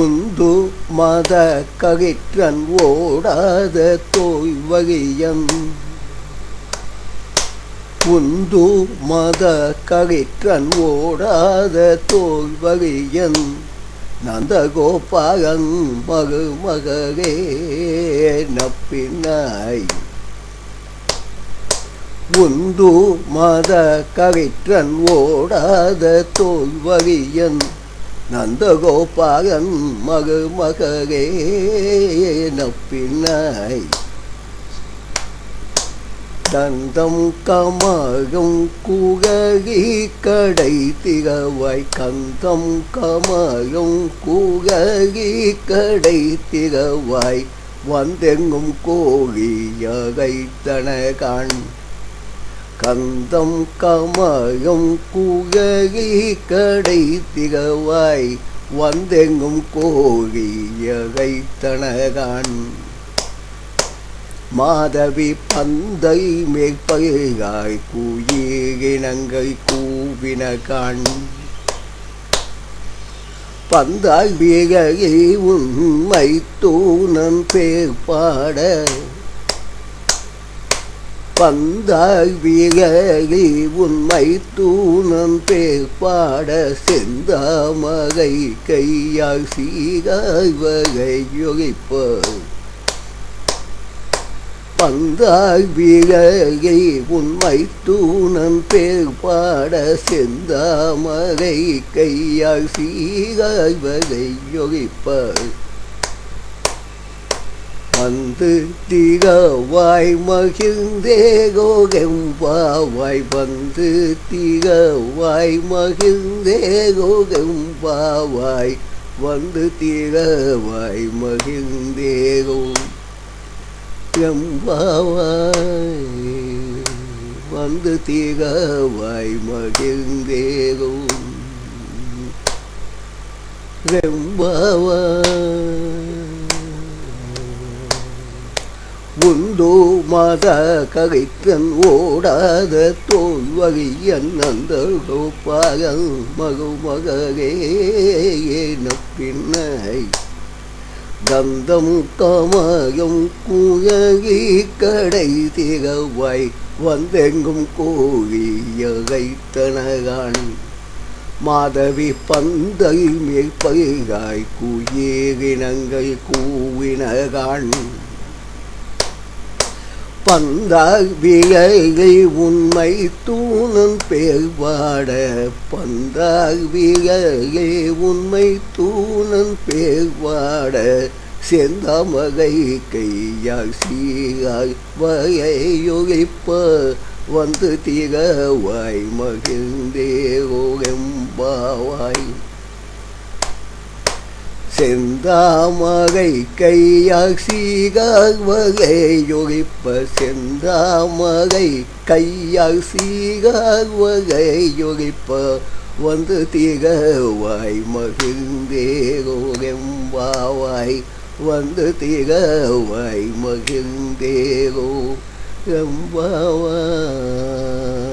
ഉന്ത மத ககிற்றன் ஓடாத தோய் வகையன் உந்து மத ககிற்றன் ஓடாத தோல் வகையன் நந்தகோபாகன் மகு மகவே நப்பினாய். உந்து மத ககிற்றன் ஓடாத தோல் வகையன் நந்தகோபாகன் மகு மகவே நப்பினாய் தந்தம் கமகம் குககி கடை திகவாய் கந்தம் கமகம் குககி கடை திகவாய் வந்தெங்கும் கோழி கோழியகைத்தன காண் கந்தம் கமகம் குககி கடை திகவாய் வந்தெங்கும் கோழியகைத்தன காண் மாதவி பந்தை மேற்பகாய் கூயினங்கை கூவின கண் பந்தாய் வீகை உண்மை தூணன் பேர்பாட பந்தாய் வீகை உண்மை தூணம் பேர்பாட செந்தாமகை கையால் சீகாய் வகை யொகிப்பர் பந்தாய் வீழகை உண்மை தூணம் பேர்பாட செந்தாமகை கையால் சீகாய் வகை யொகிப்பார் வந்து திகவாய் மகிழ்ந்தே கோகெம்பாவாய் வந்து திகவாய் மகிழ்ந்தே கோகெம்பாவாய் வந்து திகவாய் மகிழ்ந்தேகோம் எம்பாவாய் வந்து திகவாய் மகிழ்ந்தேகும் உண்டோ மத ககைத்தன் ஓடாத தோல் வகையன் அந்த கோப்பாகல் மகு மகே பின்னை கந்தம் கமயம் குயகி கடை திகவாய் வந்தெங்கும் கோழியகைத்தனகான் மாதவி பந்தை மேற்பகாய் குயேகினங்கள் கூவினகான். பந்தாய் உண்மை தூணன் பேர்வாட பந்தாய் உண்மை தூணன் பேர்வாட செந்தாமகை கையால் சீகாய் வகையொழிப்ப வந்து திகவாய் மகிழ்ந்தே ஓகெம்பாவாய் செந்தாமகை கையால் சீகால் செந்தாமகை கையால் சீகால் வந்து திகவாய் மகிழ்ந்தேகோகெம்பாவாய் வந்து திகவாய் மகிழ்ந்தேகோ எம்பாவாய்